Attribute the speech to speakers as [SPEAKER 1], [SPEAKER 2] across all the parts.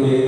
[SPEAKER 1] creo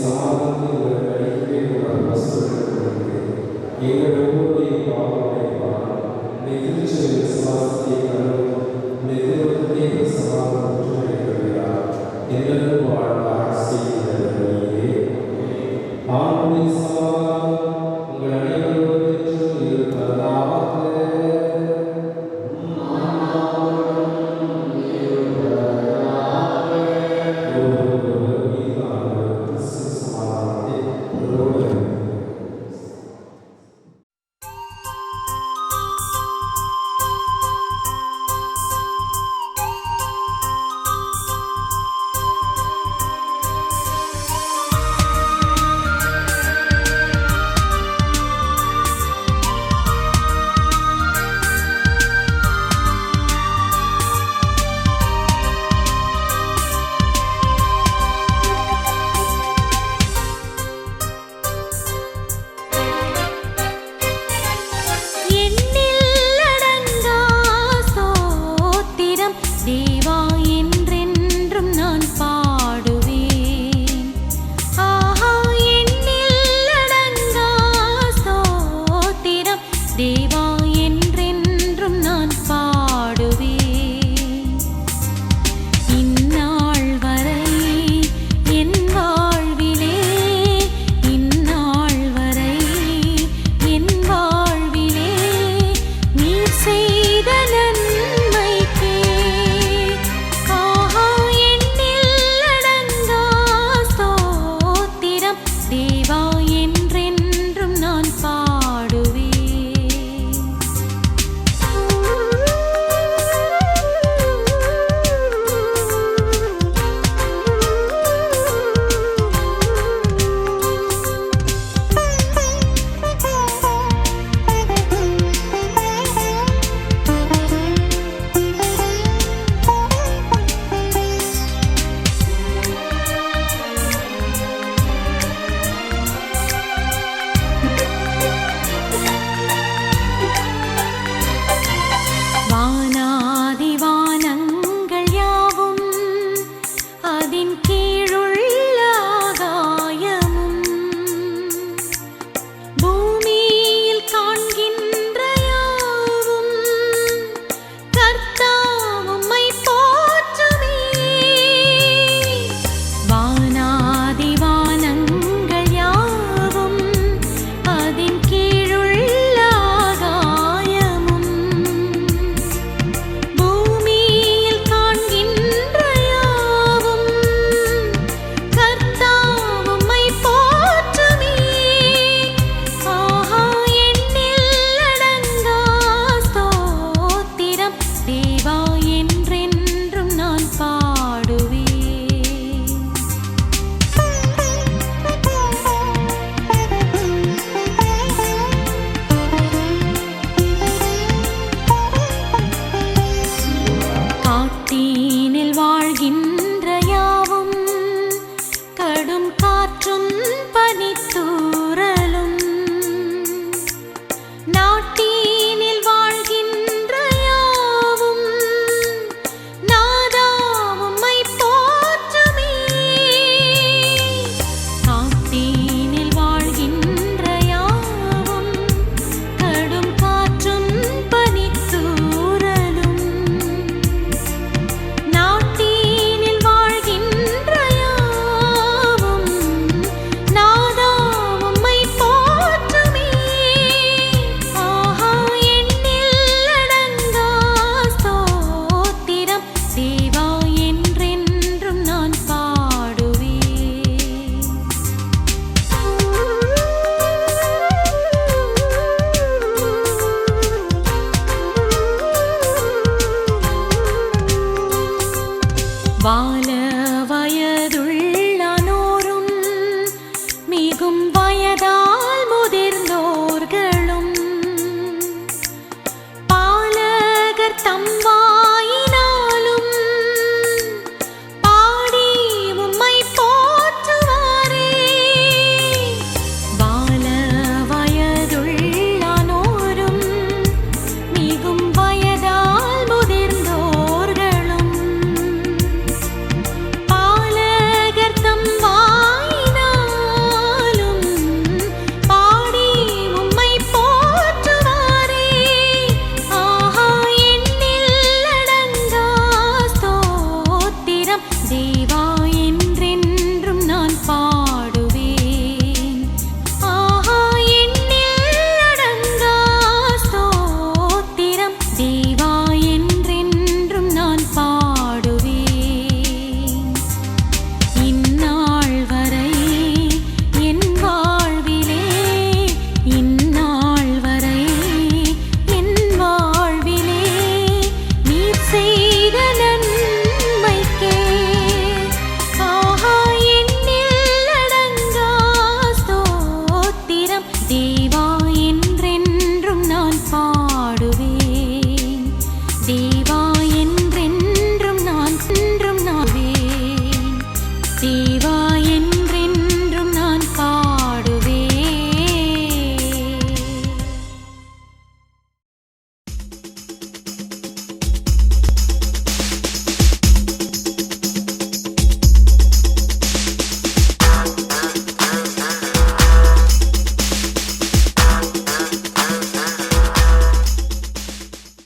[SPEAKER 1] சமாதானத்தில் உள்ள கழிப்பே உள்ள வசூல் எங்கள்
[SPEAKER 2] வால வயதுள்ளனோரும் மிகும் வயதால் முதிர்ந்தோர்களும். பாலகர் தம் see.